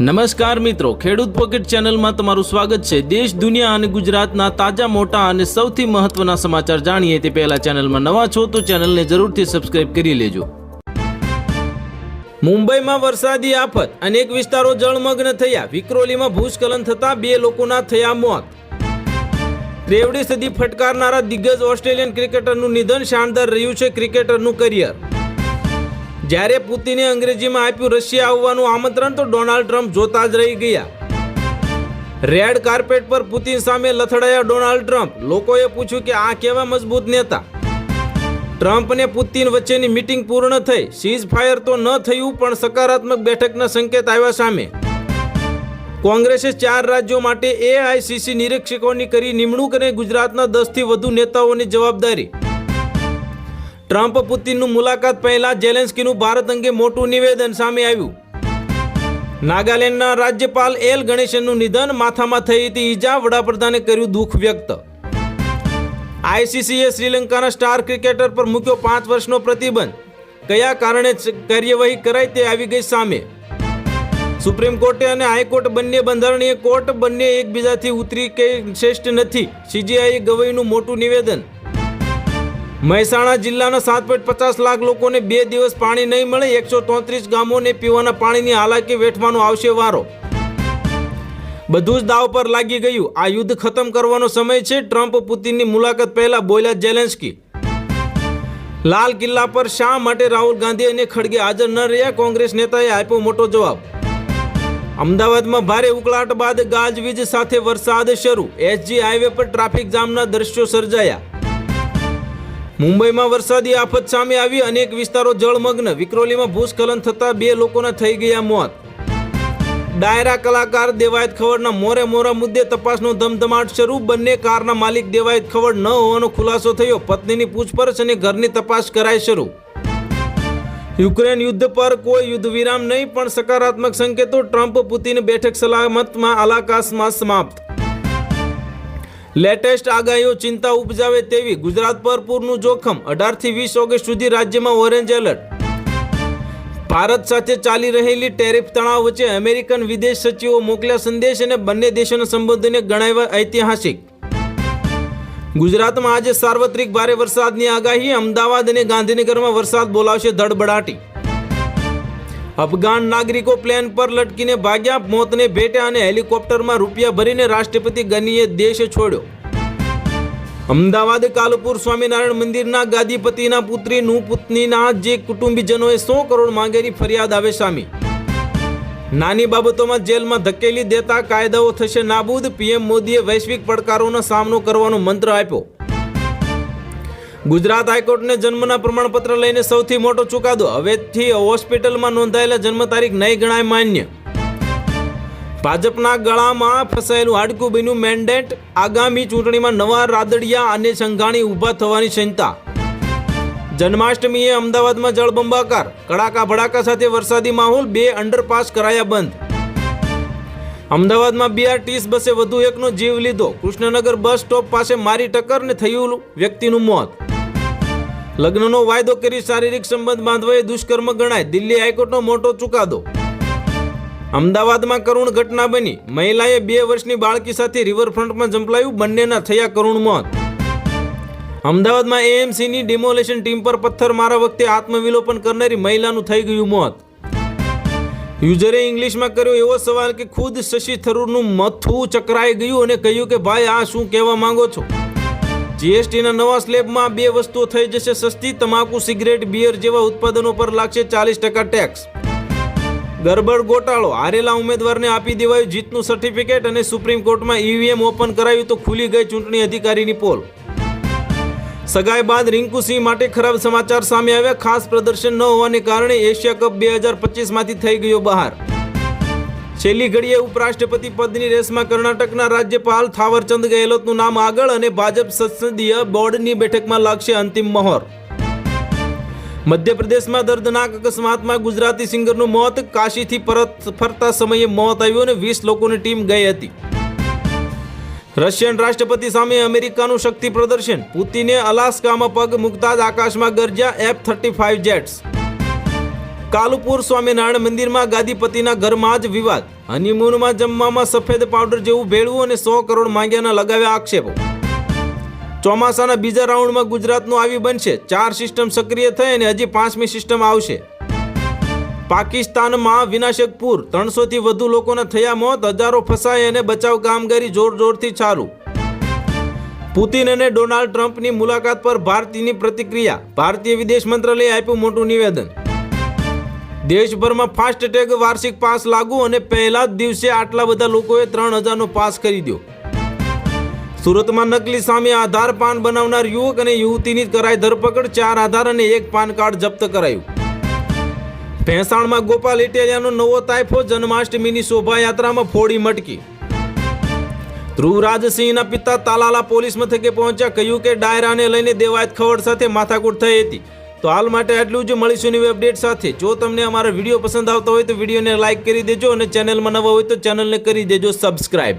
નમસ્કાર મિત્રો, ખેડૂત પોકેટ ચેનલમાં તમારું સ્વાગત છે. દેશ, દુનિયા અને ગુજરાતના તાજા, મોટા અને સૌથી મહત્વના સમાચાર જાણીએ તે પહેલા ચેનલમાં નવા છો તો ચેનલને જરૂરથી સબસ્ક્રાઇબ કરી લેજો. મુંબઈમાં વરસાદી આફત, અનેક વિસ્તારો જળમગ્ન થયા. વિક્રોલીમાં ભૂસ્ખલન થતા બે લોકોના થયા મોત. ત્રેવડી સદી ફટકારનારા દિગ્ગજ ઓસ્ટ્રેલિયન ક્રિકેટરનું નિધન, શાનદાર રહ્યું છે ક્રિકેટરનું કરિયર. જ્યારે પુતિને અંગ્રેજીમાં આપ્યું રશિયા આવવાનું આમંત્રણ, તો ડોનાલ્ડ ટ્રમ્પ જોતા જ રહી ગયા. રેડ કાર્પેટ પર પુતિન સામે લથડાયા ડોનાલ્ડ ટ્રમ્પ. લોકોએ પૂછ્યું કે આ કેવા મજબૂત નેતા? ટ્રમ્પ અને પુતિન વચ્ચેની મીટિંગ પૂર્ણ થઈ. સીઝ ફાયર તો ન થયું, પણ સકારાત્મક બેઠકના સંકેત આવ્યા સામે. કોંગ્રેસે ચાર રાજ્યો માટે એઆઈસીસી નિરીક્ષકોની કરી નિમણૂક અને ગુજરાતના દસથી વધુ નેતાઓની જવાબદારી. ટ્રમ્પ પુતિનનું મુલાકાત પહેલા જેલેન્સ્કીનું ભારત અંગે મોટું નિવેદન સામે આવ્યું. નાગાલેન્ડના રાજ્યપાલ એલ ગણેશનનું નિધન માથામાં થઈ હતી ઈજા, વડાપ્રધાને કર્યું દુઃખ વ્યક્ત. આઈસીસીએ શ્રીલંકાના સ્ટાર ક્રિકેટર પર મૂક્યો પાંચ વર્ષનો પ્રતિબંધ. કયા કારણે કાર્યવાહી કરાઈ તે આવી ગઈ સામે. સુપ્રીમ કોર્ટે અને હાઈકોર્ટ બંને બંધારણીય કોર્ટ બંને એકબીજાથી ઉતરી કે શ્રેષ્ઠ નથી. સીજીઆઈ ગવઈનું મોટું નિવેદન મહેસાણા જિલ્લાના સાત પોઈન્ટ પચાસ લાખ લોકોને બે દિવસ પાણી નહીં મળે, એકસો ચોત્રીસ ગામોને પીવાના પાણીની હાલાકી વેઠવાનો આવશે વારો. બધું જ દાવ પર લાગી ગયું. આ યુદ્ધ ખતમ કરવાનો સમય છે. ટ્રમ્પ પુતિનની મુલાકાત પહેલા બોલ્યા જેલેન્સ્કી લાલ કિલ્લા પર શા માટે રાહુલ ગાંધી અને ખડગે હાજર ન રહ્યા? કોંગ્રેસ નેતાએ આપ્યો મોટો જવાબ. અમદાવાદમાં ભારે ઉકળાટ બાદ ગાજવીજ સાથે વરસાદ શરૂ. એસજી હાઈવે પર ટ્રાફિક જામના દ્રશ્યો સર્જાયા. મુંબઈમાં વરસાદી આફત સામે આવી અનેક વિસ્તારો જળમગ્ન. વિક્રોલીમાં ભૂસ્ખલન થતા બે લોકોના થઈ ગયા મોત. ડાયરા કલાકાર દેવાયત ખવડના મોરે મોરા મુદ્દે તપાસનો ધમધમાટ શરૂ. બંને કારના માલિક દેવાયત ખવડ ન હોવાનો ખુલાસો થયો. પત્નીની પૂછપરછ અને ઘરની તપાસ કરાઈ શરૂ. યુક્રેન યુદ્ધ પર કોઈ યુદ્ધ વિરામ નહીં, પણ સકારાત્મક સંકેતો. ટ્રમ્પ પુતિન બેઠક સલામતમાં અલાકાશમાં સમાપ્ત. લેટેસ્ટ આગાહીઓ ચિંતા ઉપજાવે તેવી ગુજરાત પર પૂરનું જોખમ અઢારથી વીસ ઓગસ્ટ સુધી રાજ્યમાં ઓરેન્જ એલર્ટ. ભારત સાથે ચાલી રહેલી ટેરિફ તણાવ વચ્ચે અમેરિકન વિદેશ સચિવો મોકલ્યા સંદેશ અને બંને દેશોના સંબંધોને ગણાવ્યા ઐતિહાસિક. ગુજરાતમાં આજે સાર્વત્રિક ભારે વરસાદની આગાહી, અમદાવાદ અને ગાંધીનગરમાં વરસાદ બોલાવશે ધડબડાટી. અફઘાન નાગરિકો પ્લેન પર લટકીને ભાગ્યા. મોતને ભેટ્યા અને હેલિકોપ્ટરમાં રૂપિયા ભરીને રાષ્ટ્રપતિ ગનીએ દેશ છોડ્યો. અમદાવાદ કાલપુર સ્વામિનારાયણ મંદિરના ગાદીપતિના પુત્રીનું પુત્નીના જે કુટુંબીજનોએ સો કરોડ માંગેલી ફરિયાદ આવે સામે. નાની બાબતોમાં જેલમાં ધકેલી દેતા કાયદાઓ થશે નાબૂદ. પીએમ મોદીએ વૈશ્વિક પડકારોનો સામનો કરવાનો મંત્ર આપ્યો. ગુજરાત હાઈકોર્ટને જન્મના પ્રમાણપત્ર લઈને સૌથી મોટો ચુકાદો. હવેથી હોસ્પિટલમાં નોંધાયેલા જન્મ તારીખ નહીં ગણાય માન્ય. ભાજપના ગળામાં ફસાયેલું હાડકું બન્યું મેન્ડેટ. આગામી ચૂંટણીમાં નવા રાદડિયા અને સંઘાણી ઊભા થવાની ચિંતા. જન્માષ્ટમીએ અમદાવાદમાં જળબંબાકાર. કડાકા ભડાકા સાથે વરસાદી માહોલ, બે અંડરપાસ કરાયા બંધ. અમદાવાદમાં બીઆરટીએસ બસે વધુ એકનો જીવ લીધો. કૃષ્ણનગર બસ સ્ટોપ પાસે મારી ટક્કર ને થયું વ્યક્તિનું મોત. લગ્નનો વાયદો કરી શારીરિક સંબંધ બાંધવો એ દુષ્કર્મ ગણાય. દિલ્હી હાઈકોર્ટનો મોટો ચુકાદો. અમદાવાદમાં કરુણ ઘટના બની. મહિલાએ બે વર્ષની બાળકી સાથે રિવરફ્રન્ટમાં ઝંપલાયું બંનેના થયા કરુણ મોત. અમદાવાદમાં એએમસીની ડિમોલેશન ટીમ પર પથ્થર મારા વખતે આત્મવિલોપન કરનારી મહિલાનું થઈ ગયું મોત. યુઝરે ઇંગ્લિશમાં કર્યો એવો સવાલ કે ખુદ શશી થરૂરનું મથું ચકરાઈ ગયું અને કહ્યું કે, ભાઈ, આ શું કહેવા માંગો છો? જીએસટીના નવા સ્લેબમાં બે વસ્તુઓ થઈ જશે સસ્તી, તમાકુ, સિગરેટ બિયર જેવા ઉત્પાદનો પર લાગશે ચાલીસ ટકા ટેક્સ ગરબડ ગોટાળો. હારેલા ઉમેદવારને આપી દેવાયું જીતનું સર્ટિફિકેટ અને સુપ્રીમ કોર્ટમાં ઈવીએમ ઓપન કરાયું તો ખુલી ગઈ ચૂંટણી અધિકારીની પોલ. સગાઈ બાદ રિંકુસિંહ માટે ખરાબ સમાચાર સામે આવ્યા. ખાસ પ્રદર્શન ન હોવાને કારણે એશિયા કપ બે હજાર પચીસમાંથી થઈ ગયો બહાર. છેલ્લી ઘડીએ ઉપરાષ્ટ્રપતિ પદની રેસમાં કર્ણાટકના રાજ્યપાલ થાવરચંદ ગેહલોતનું નામ આગળ અને ભાજપ સંસદીય બોર્ડની બેઠકમાં લાગશે અંતિમ મહોર. મધ્યપ્રદેશમાં દર્દનાક અકસ્માતમાં ગુજરાતી સિંગરનું મોત, કાશીથી પરત ફરતા સમયે મોત આવ્યું અને વીસ લોકોની ટીમ ગઈ હતી. રશિયન રાષ્ટ્રપતિ સામે અમેરિકાનું શક્તિ પ્રદર્શન, પુતિને અલાસ્કામાં પગ મૂકતા જ આકાશમાં ગરજ્યા F thirty five jets Kalupur Swaminarayan મંદિરમાં ગાદીપતિના ઘરમાં જ વિવાદ. હનીમૂનમાં જમવામાં સફેદ પાવડર જેવું ભેળવું અને સો કરોડ માંગ્યાના લગાવ્યા આક્ષેપો. ચોમાસાના બીજા રાઉન્ડમાં ગુજરાતનું આવી બનશે. ચાર સિસ્ટમ સક્રિય થઈ અને હજી પાંચમી સિસ્ટમ આવશે. પાકિસ્તાનમાં વિનાશકપુર, ત્રણસોથી વધુ લોકોના થયા મોત, હજારો ફસાય અને બચાવ કામગીરી જોર જોરથી ચાલુ. પુતિન અને ડોનાલ્ડ ટ્રમ્પની મુલાકાત પર ભારતીયની પ્રતિક્રિયા. ભારતીય વિદેશ મંત્રાલયે આપ્યું મોટું નિવેદન. દેશભરમાં ફાસ્ટ ટેગ વાર્ષિક પાસ લાગુ અને પહેલા જ દિવસે આટલા બધા લોકોએ ત્રણ હજારનો પાસ ખરીદ્યો સુરતમાં નકલી સામે આધાર પાન બનાવનાર યુવક અને યુવતીની કરાઈ ધરપકડ, ચાર આધાર અને એક પાન કાર્ડ જપ્ત કરાયું. ભેંસાણમાં ગોપાલ ઇટેલિયાનો નવો તાઇફો જન્માષ્ટમીની શોભાયાત્રામાં ફોડી મટકી. ધ્રુવરાજસિંહના પિતા તાલાલા પોલીસ મથકે પહોંચ્યા, કહ્યું કે ડાયરાને લઈને દેવાયત ખવડ સાથે માથાકૂટ થઈ હતી. તો હાલ માટે આટલું જ. મળીશું નવી અપડેટ સાથે. જો તમને અમારા વીડિયો પસંદ આવતા હોય તો વિડીયોને લાઇક કરી દેજો અને ચેનલમાં નવા હોય તો ચેનલને કરી દેજો સબસ્ક્રાઇબ